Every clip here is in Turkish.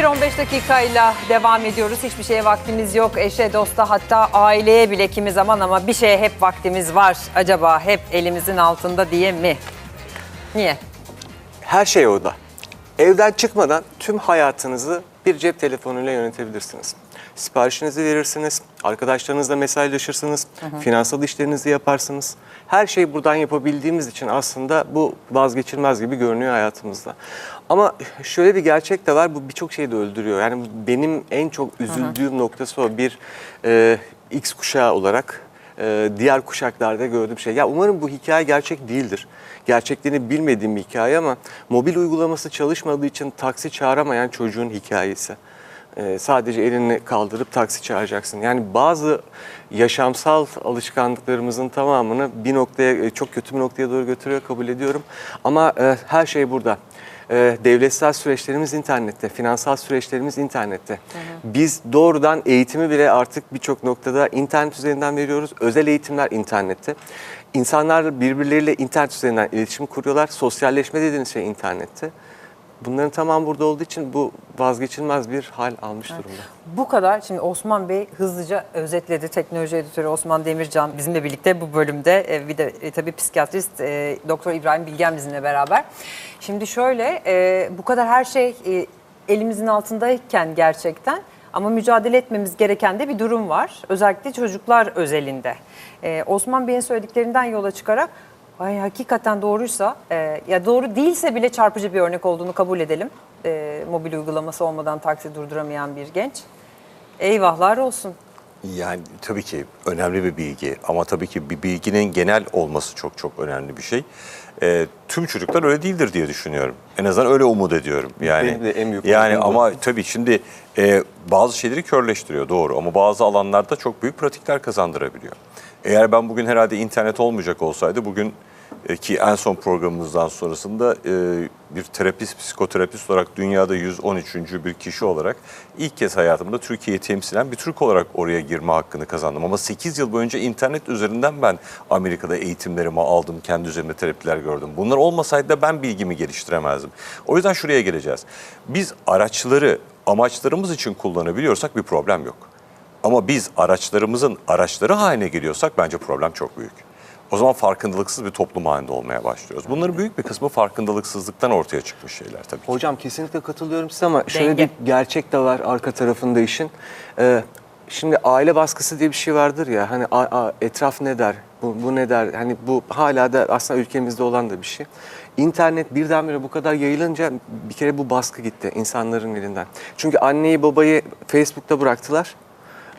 11-15 dakikayla devam ediyoruz. Hiçbir şeye vaktimiz yok. Eşe, dosta hatta aileye bile kimi zaman ama bir şeye hep vaktimiz var. Acaba hep elimizin altında diye mi? Niye? Her şey orada. Evden çıkmadan tüm hayatınızı bir cep telefonuyla yönetebilirsiniz. Siparişinizi verirsiniz, arkadaşlarınızla mesajlaşırsınız, finansal işlerinizi yaparsınız. Her şeyi buradan yapabildiğimiz için aslında bu vazgeçilmez gibi görünüyor hayatımızda. Ama şöyle bir gerçek de var, bu birçok şeyi de öldürüyor. Yani benim en çok üzüldüğüm noktası o bir e, X kuşağı olarak e, diğer kuşaklarda gördüğüm şey. Ya umarım bu hikaye gerçek değildir. Gerçekliğini bilmediğim bir hikaye ama mobil uygulaması çalışmadığı için taksi çağıramayan çocuğun hikayesi. E, sadece elini kaldırıp taksi çağıracaksın. Yani bazı yaşamsal alışkanlıklarımızın tamamını bir noktaya e, çok kötü bir noktaya doğru götürüyor kabul ediyorum. Ama e, her şey burada. E, devletsel süreçlerimiz internette, finansal süreçlerimiz internette. Biz doğrudan eğitimi bile artık birçok noktada internet üzerinden veriyoruz. Özel eğitimler internette. İnsanlar birbirleriyle internet üzerinden iletişim kuruyorlar. Sosyalleşme dediğiniz şey internette. Bunların tamam burada olduğu için bu vazgeçilmez bir hal almış durumda. Bu kadar. Şimdi Osman Bey hızlıca özetledi. Teknoloji editörü Osman Demircan bizimle birlikte bu bölümde. E, bir de e, tabii psikiyatrist e, Doktor İbrahim Bilgen bizimle beraber. Şimdi şöyle bu kadar her şey elimizin altındayken gerçekten ama mücadele etmemiz gereken de bir durum var. Özellikle çocuklar özelinde. Osman Bey'in söylediklerinden yola çıkarak Ay hakikaten doğruysa e, ya doğru değilse bile çarpıcı bir örnek olduğunu kabul edelim. E, mobil uygulaması olmadan taksi durduramayan bir genç. Eyvahlar olsun. Yani tabii ki önemli bir bilgi ama tabii ki bir bilginin genel olması çok çok önemli bir şey. Ee, tüm çocuklar öyle değildir diye düşünüyorum. En azından öyle umut ediyorum. Yani Benim de en büyük yani umudum bu. ama tabii şimdi e, bazı şeyleri körleştiriyor doğru ama bazı alanlarda çok büyük pratikler kazandırabiliyor. Eğer ben bugün herhalde internet olmayacak olsaydı bugün e, ki en son programımızdan sonrasında e, bir terapist, psikoterapist olarak dünyada 113. bir kişi olarak ilk kez hayatımda Türkiye'yi temsilen bir Türk olarak oraya girme hakkını kazandım. Ama 8 yıl boyunca internet üzerinden ben Amerika'da eğitimlerimi aldım, kendi üzerimde terapiler gördüm. Bunlar olmasaydı da ben bilgimi geliştiremezdim. O yüzden şuraya geleceğiz. Biz araçları amaçlarımız için kullanabiliyorsak bir problem yok. Ama biz araçlarımızın araçları haline geliyorsak bence problem çok büyük. O zaman farkındalıksız bir toplum halinde olmaya başlıyoruz. Bunların büyük bir kısmı farkındalıksızlıktan ortaya çıkmış şeyler tabii ki. Hocam kesinlikle katılıyorum size ama şöyle Denge. bir gerçek de var arka tarafında işin. Ee, şimdi aile baskısı diye bir şey vardır ya hani a- a- etraf ne der, bu, bu ne der hani bu hala da aslında ülkemizde olan da bir şey. İnternet birdenbire bu kadar yayılınca bir kere bu baskı gitti insanların elinden. Çünkü anneyi babayı Facebook'ta bıraktılar.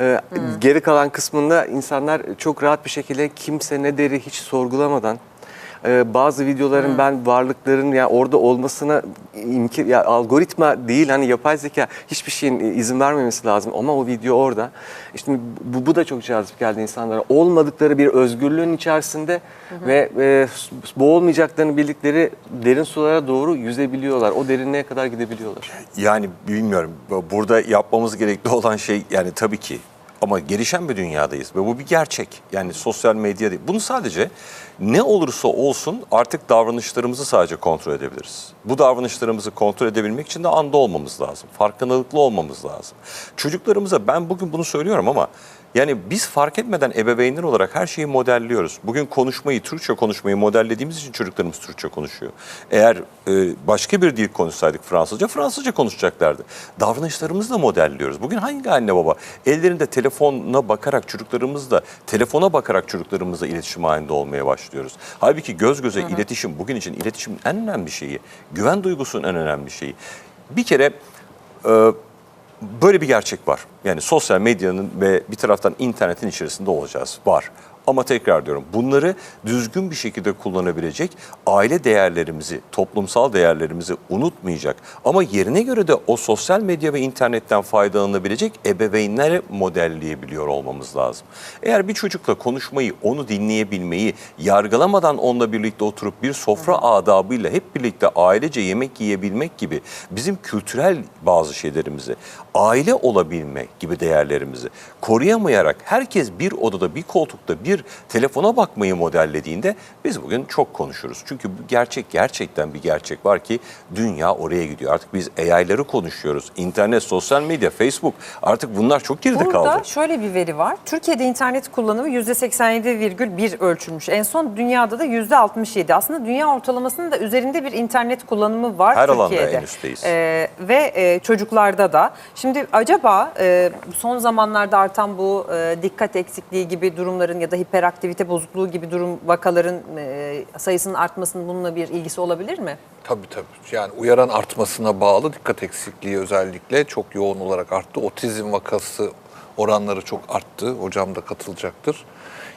Ee, Geri kalan kısmında insanlar çok rahat bir şekilde kimse ne deri hiç sorgulamadan e, bazı videoların ben varlıkların ya orada olmasına imkan ya algoritma değil hani yapay zeka hiçbir şeyin izin vermemesi lazım ama o video orada. İşte bu, bu da çok cazip geldi insanlara. Olmadıkları bir özgürlüğün içerisinde ve e, boğulmayacaklarını bildikleri derin sulara doğru yüzebiliyorlar. O derinliğe kadar gidebiliyorlar. Yani bilmiyorum. Burada yapmamız gerekli olan şey yani tabii ki ama gelişen bir dünyadayız ve bu bir gerçek. Yani sosyal medya değil. Bunu sadece ne olursa olsun artık davranışlarımızı sadece kontrol edebiliriz. Bu davranışlarımızı kontrol edebilmek için de anda olmamız lazım. Farkındalıklı olmamız lazım. Çocuklarımıza ben bugün bunu söylüyorum ama yani biz fark etmeden ebeveynler olarak her şeyi modelliyoruz. Bugün konuşmayı, Türkçe konuşmayı modellediğimiz için çocuklarımız Türkçe konuşuyor. Eğer e, başka bir dil konuşsaydık Fransızca, Fransızca konuşacaklardı. Davranışlarımızı da modelliyoruz. Bugün hangi anne baba ellerinde telefona bakarak çocuklarımızla, telefona bakarak çocuklarımızla iletişim halinde olmaya başlıyoruz. Halbuki göz göze iletişim bugün için iletişimin en önemli şeyi, güven duygusunun en önemli şeyi. Bir kere e, böyle bir gerçek var. Yani sosyal medyanın ve bir taraftan internetin içerisinde olacağız. Var. Ama tekrar diyorum bunları düzgün bir şekilde kullanabilecek aile değerlerimizi, toplumsal değerlerimizi unutmayacak. Ama yerine göre de o sosyal medya ve internetten faydalanabilecek ebeveynleri modelleyebiliyor olmamız lazım. Eğer bir çocukla konuşmayı, onu dinleyebilmeyi, yargılamadan onunla birlikte oturup bir sofra adabıyla hep birlikte ailece yemek yiyebilmek gibi bizim kültürel bazı şeylerimizi, aile olabilme gibi değerlerimizi koruyamayarak herkes bir odada, bir koltukta, bir bir telefona bakmayı modellediğinde biz bugün çok konuşuruz. Çünkü gerçek gerçekten bir gerçek var ki dünya oraya gidiyor. Artık biz AI'ları konuşuyoruz. İnternet, sosyal medya, Facebook artık bunlar çok geride Burada kaldı. şöyle bir veri var. Türkiye'de internet kullanımı %87,1 ölçülmüş. En son dünyada da %67. Aslında dünya ortalamasının da üzerinde bir internet kullanımı var Her alanda Türkiye'de. en üstteyiz. Ee, ve e, çocuklarda da. Şimdi acaba e, son zamanlarda artan bu e, dikkat eksikliği gibi durumların ya da hiperaktivite bozukluğu gibi durum vakaların e, sayısının artmasının bununla bir ilgisi olabilir mi? Tabii tabii. Yani uyaran artmasına bağlı dikkat eksikliği özellikle çok yoğun olarak arttı. Otizm vakası oranları çok arttı. Hocam da katılacaktır.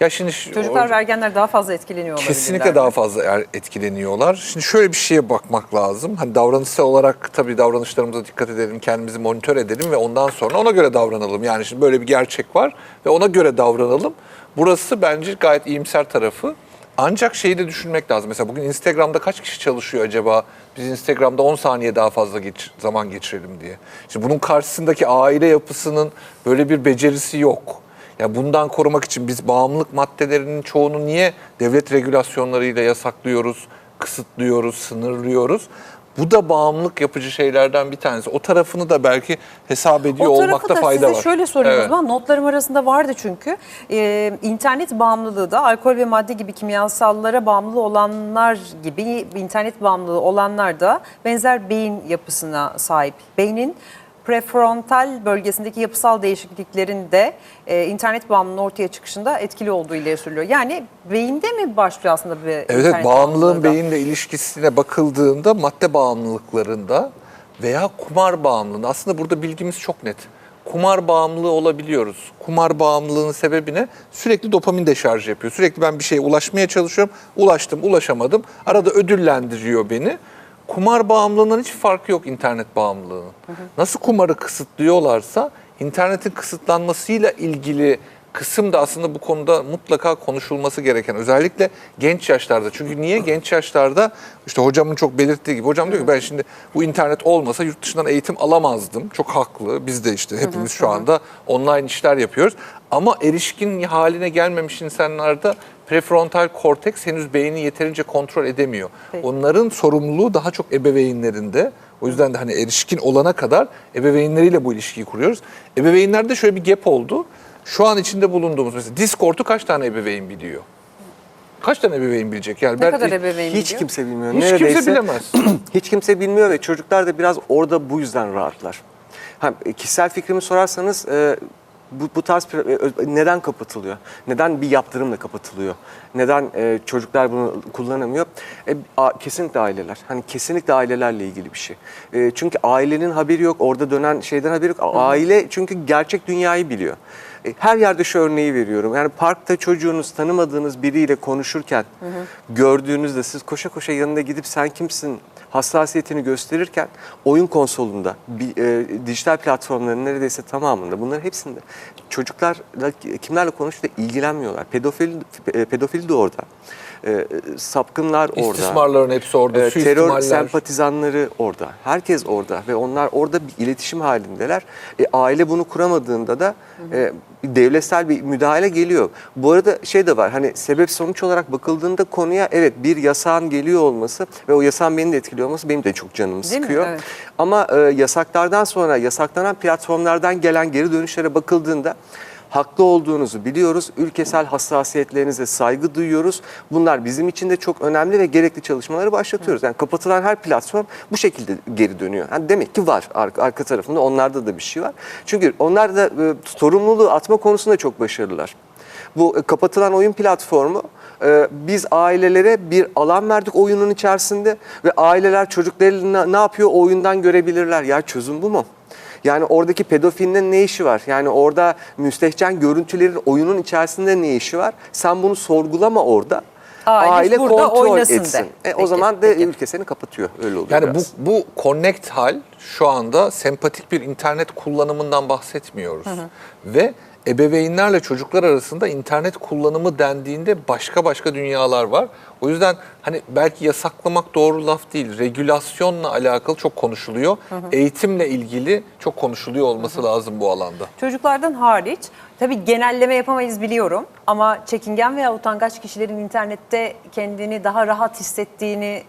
Ya şimdi Çocuklar o- ergenler daha fazla etkileniyor. Kesinlikle daha fazla er- etkileniyorlar. Şimdi şöyle bir şeye bakmak lazım. Hani davranışsal olarak tabii davranışlarımıza dikkat edelim, kendimizi monitör edelim ve ondan sonra ona göre davranalım. Yani şimdi böyle bir gerçek var ve ona göre davranalım. Burası bence gayet iyimser tarafı. Ancak şeyi de düşünmek lazım. Mesela bugün Instagram'da kaç kişi çalışıyor acaba? Biz Instagram'da 10 saniye daha fazla geç, zaman geçirelim diye. Şimdi bunun karşısındaki aile yapısının böyle bir becerisi yok. Ya bundan korumak için biz bağımlılık maddelerinin çoğunu niye devlet regülasyonlarıyla yasaklıyoruz, kısıtlıyoruz, sınırlıyoruz? Bu da bağımlılık yapıcı şeylerden bir tanesi. O tarafını da belki hesap ediyor O olmakta da fayda size var. şöyle sorayım o Evet. zaman. Notlarım arasında vardı çünkü. Ee, internet bağımlılığı da alkol ve madde gibi kimyasallara bağımlı olanlar gibi internet bağımlılığı olanlar da benzer beyin yapısına sahip. Beynin prefrontal bölgesindeki yapısal değişikliklerin de e, internet bağımlılığının ortaya çıkışında etkili olduğu ileri sürülüyor. Yani beyinde mi başlıyor aslında bir Evet, internet evet bağımlılığın beyinle ilişkisine bakıldığında madde bağımlılıklarında veya kumar bağımlılığında aslında burada bilgimiz çok net. Kumar bağımlılığı olabiliyoruz. Kumar bağımlılığının sebebi ne? Sürekli dopamin deşarjı yapıyor. Sürekli ben bir şeye ulaşmaya çalışıyorum. Ulaştım, ulaşamadım. Arada ödüllendiriyor beni. Kumar bağımlılığından hiç farkı yok internet bağımlılığının. Nasıl kumarı kısıtlıyorlarsa internetin kısıtlanmasıyla ilgili kısım da aslında bu konuda mutlaka konuşulması gereken. Özellikle genç yaşlarda. Çünkü niye genç yaşlarda işte hocamın çok belirttiği gibi hocam diyor ki ben şimdi bu internet olmasa yurt dışından eğitim alamazdım. Çok haklı. Biz de işte hepimiz şu anda online işler yapıyoruz. Ama erişkin haline gelmemiş insanlarda prefrontal korteks henüz beyni yeterince kontrol edemiyor. Peki. Onların sorumluluğu daha çok ebeveynlerinde. O yüzden de hani erişkin olana kadar ebeveynleriyle bu ilişkiyi kuruyoruz. Ebeveynlerde şöyle bir gap oldu. Şu an içinde bulunduğumuz mesela Discord'u kaç tane ebeveyn biliyor? Kaç tane ebeveyn bilecek? Yani Ne ben- kadar ebeveyn Hiç biliyor? kimse bilmiyor. Hiç Neredeyse, kimse bilemez. hiç kimse bilmiyor ve çocuklar da biraz orada bu yüzden rahatlar. Ha, e, kişisel fikrimi sorarsanız e, bu, bu tarz pre- e, neden kapatılıyor? Neden bir yaptırımla kapatılıyor? Neden e, çocuklar bunu kullanamıyor? E, a- kesinlikle aileler. Hani kesinlikle ailelerle ilgili bir şey. E, çünkü ailenin haberi yok, orada dönen şeyden haberi yok. Aile çünkü gerçek dünyayı biliyor. E, Her yerde şu örneği veriyorum. Yani parkta çocuğunuz tanımadığınız biriyle konuşurken gördüğünüzde siz koşa koşa yanına gidip sen kimsin hassasiyetini gösterirken oyun konsolunda, bir, e, dijital platformların neredeyse tamamında bunların hepsinde çocuklarla kimlerle konuştuğuyla ilgilenmiyorlar. Pedofil e, pedofil de orada. E, sapkınlar orada. İstismarların hepsi orada. Ee, terör sempatizanları orada. Herkes orada ve onlar orada bir iletişim halindeler. E, aile bunu kuramadığında da e, bir devletsel bir müdahale geliyor. Bu arada şey de var hani sebep sonuç olarak bakıldığında konuya evet bir yasağın geliyor olması ve o yasağın beni de etkiliyor olması benim de çok canımı Değil mi? sıkıyor. Evet. Ama e, yasaklardan sonra yasaklanan platformlardan gelen geri dönüşlere bakıldığında haklı olduğunuzu biliyoruz. Ülkesel hassasiyetlerinize saygı duyuyoruz. Bunlar bizim için de çok önemli ve gerekli çalışmaları başlatıyoruz. Yani kapatılan her platform bu şekilde geri dönüyor. Yani demek ki var arka, arka tarafında onlarda da bir şey var. Çünkü onlar da e, sorumluluğu atma konusunda çok başarılılar. Bu e, kapatılan oyun platformu e, biz ailelere bir alan verdik oyunun içerisinde ve aileler çocuklarıyla ne yapıyor o oyundan görebilirler. Ya çözüm bu mu? Yani oradaki pedofilinin ne işi var? Yani orada müstehcen görüntülerin oyunun içerisinde ne işi var? Sen bunu sorgulama orada. Aile Aile burada kontrol oynasın de. etsin. E, o Peki, zaman da peki. ülke seni kapatıyor. Öyle oluyor Yani bu, biraz. bu connect hal şu anda sempatik bir internet kullanımından bahsetmiyoruz. Ve ebeveynlerle çocuklar arasında internet kullanımı dendiğinde başka başka dünyalar var. O yüzden hani belki yasaklamak doğru laf değil. Regülasyonla alakalı çok konuşuluyor. Eğitimle ilgili çok konuşuluyor olması lazım bu alanda. Çocuklardan hariç tabii genelleme yapamayız biliyorum ama çekingen veya utangaç kişilerin internette kendini daha rahat hissettiğini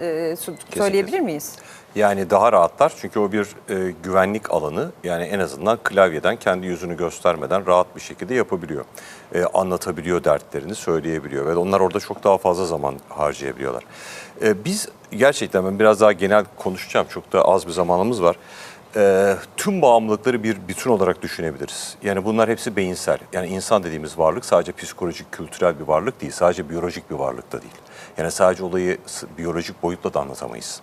e, söyleyebilir miyiz? Yani daha rahatlar çünkü o bir e, güvenlik alanı. Yani en azından klavyeden kendi yüzünü göstermeden rahat bir şekilde yapabiliyor. E, anlatabiliyor dertlerini, söyleyebiliyor ve onlar orada çok daha fazla zaman harcayabiliyorlar. E, biz gerçekten ben biraz daha genel konuşacağım. Çok da az bir zamanımız var. E, tüm bağımlılıkları bir bütün olarak düşünebiliriz. Yani bunlar hepsi beyinsel. Yani insan dediğimiz varlık sadece psikolojik, kültürel bir varlık değil. Sadece biyolojik bir varlık da değil. Yani sadece olayı biyolojik boyutla da anlatamayız.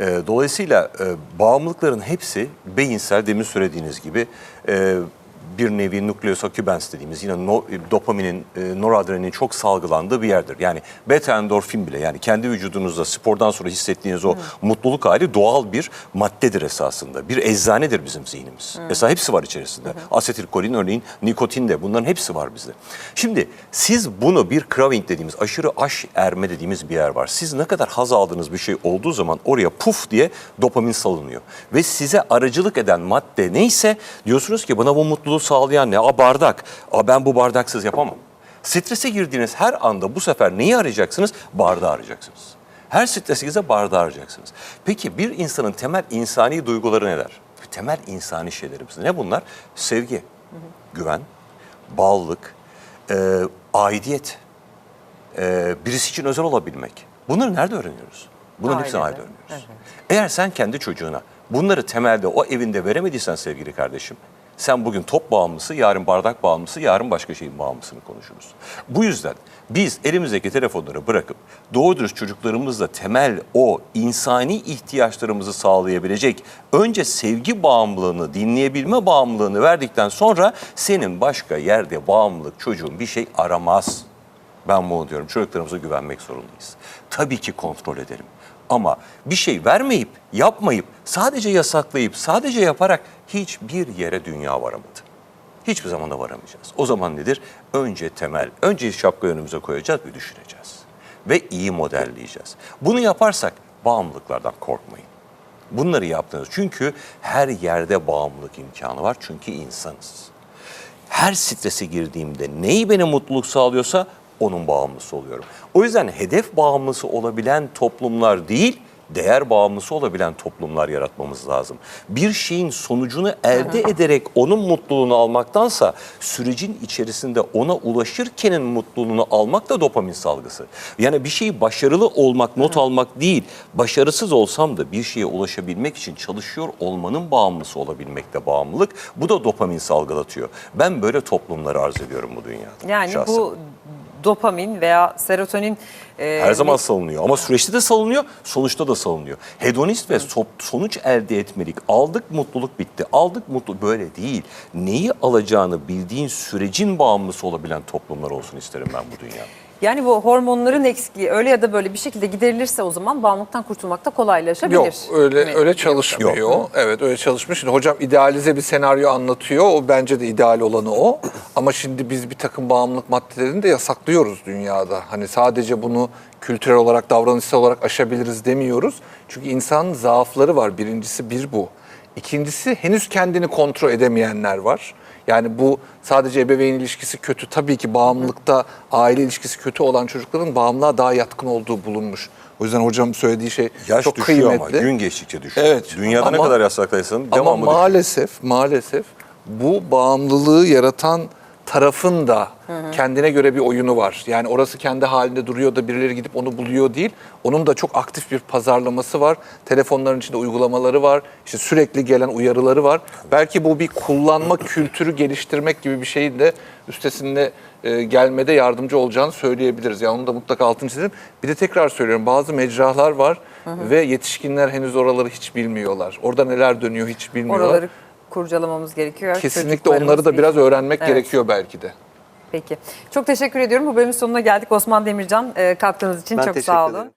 E, dolayısıyla e, bağımlılıkların hepsi beyinsel, demin söylediğiniz gibi e, bir nevi nukleus accumbens dediğimiz yine no, dopaminin, e, noradrenalinin çok salgılandığı bir yerdir. Yani beta endorfin bile yani kendi vücudunuzda spordan sonra hissettiğiniz o mutluluk hali doğal bir maddedir esasında. Bir eczanedir bizim zihnimiz. Mesela hepsi var içerisinde. Asetilkolin örneğin, nikotin de bunların hepsi var bizde. Şimdi siz bunu bir craving dediğimiz aşırı aş erme dediğimiz bir yer var. Siz ne kadar haz aldığınız bir şey olduğu zaman oraya puf diye dopamin salınıyor. Ve size aracılık eden madde neyse diyorsunuz ki bana bu mutluluğu sağlayan ne? Aa bardak. Aa ben bu bardaksız yapamam. Strese girdiğiniz her anda bu sefer neyi arayacaksınız? Bardağı arayacaksınız. Her stresinize bardağı arayacaksınız. Peki bir insanın temel insani duyguları neler? Temel insani şeylerimiz ne bunlar? Sevgi, güven, bağlılık, e, aidiyet, e, birisi için özel olabilmek. Bunları nerede öğreniyoruz? Bunların hepsini Ailede. ailede öğreniyoruz. Eğer sen kendi çocuğuna bunları temelde o evinde veremediysen sevgili kardeşim, sen bugün top bağımlısı, yarın bardak bağımlısı, yarın başka şeyin bağımlısını konuşuruz. Bu yüzden biz elimizdeki telefonları bırakıp doğru dürüst çocuklarımızla temel o insani ihtiyaçlarımızı sağlayabilecek önce sevgi bağımlılığını, dinleyebilme bağımlılığını verdikten sonra senin başka yerde bağımlılık çocuğun bir şey aramaz. Ben bunu diyorum. Çocuklarımıza güvenmek zorundayız. Tabii ki kontrol edelim. Ama bir şey vermeyip, yapmayıp, sadece yasaklayıp, sadece yaparak hiçbir yere dünya varamadı. Hiçbir zaman da varamayacağız. O zaman nedir? Önce temel, önce şapka önümüze koyacağız ve düşüneceğiz. Ve iyi modelleyeceğiz. Bunu yaparsak bağımlılıklardan korkmayın. Bunları yaptınız. Çünkü her yerde bağımlılık imkanı var. Çünkü insanız her strese girdiğimde neyi beni mutluluk sağlıyorsa onun bağımlısı oluyorum. O yüzden hedef bağımlısı olabilen toplumlar değil, değer bağımlısı olabilen toplumlar yaratmamız lazım. Bir şeyin sonucunu elde ederek onun mutluluğunu almaktansa sürecin içerisinde ona ulaşırkenin mutluluğunu almak da dopamin salgısı. Yani bir şeyi başarılı olmak, not almak değil, başarısız olsam da bir şeye ulaşabilmek için çalışıyor olmanın bağımlısı olabilmek de bağımlılık. Bu da dopamin salgılatıyor. Ben böyle toplumları arz ediyorum bu dünyada. Yani şahsen. bu dopamin veya serotonin e, Her zaman salınıyor ama süreçte de salınıyor, sonuçta da salınıyor. Hedonist ve so- sonuç elde etmelik. Aldık mutluluk bitti. Aldık mutlu böyle değil. Neyi alacağını bildiğin sürecin bağımlısı olabilen toplumlar olsun isterim ben bu dünyada. Yani bu hormonların eksikliği öyle ya da böyle bir şekilde giderilirse o zaman bağımlılıktan kurtulmak da kolaylaşabilir. Yok öyle mi? öyle çalışmıyor. Yok. Evet öyle çalışmış. Şimdi hocam idealize bir senaryo anlatıyor. O bence de ideal olanı o. Ama şimdi biz bir takım bağımlılık maddelerini de yasaklıyoruz dünyada. Hani sadece bunu kültürel olarak, davranışsal olarak aşabiliriz demiyoruz. Çünkü insanın zaafları var. Birincisi bir bu. İkincisi henüz kendini kontrol edemeyenler var. Yani bu sadece ebeveyn ilişkisi kötü. Tabii ki bağımlılıkta aile ilişkisi kötü olan çocukların bağımlılığa daha yatkın olduğu bulunmuş. O yüzden hocam söylediği şey Yaş çok düşüyor kıymetli. ama gün geçtikçe düşüyor. Evet. Dünyada ne Ama- kadar yasaklaysan Ama devamlı düşüyor. maalesef maalesef bu bağımlılığı yaratan tarafın da kendine göre bir oyunu var. Yani orası kendi halinde duruyor da birileri gidip onu buluyor değil. Onun da çok aktif bir pazarlaması var. Telefonların içinde uygulamaları var. İşte sürekli gelen uyarıları var. Belki bu bir kullanma kültürü geliştirmek gibi bir şeyin de üstesinde e, gelmede yardımcı olacağını söyleyebiliriz. Yani onu da mutlaka altını çizelim. Bir de tekrar söylüyorum bazı mecralar var ve yetişkinler henüz oraları hiç bilmiyorlar. Orada neler dönüyor hiç bilmiyorlar. Oraları kurcalamamız gerekiyor. Kesinlikle onları da biraz öğrenmek Evet. gerekiyor belki de. Peki. Çok teşekkür ediyorum. Bu bölümün sonuna geldik. Osman Demircan e, katkınız için Ben çok sağ olun. ederim.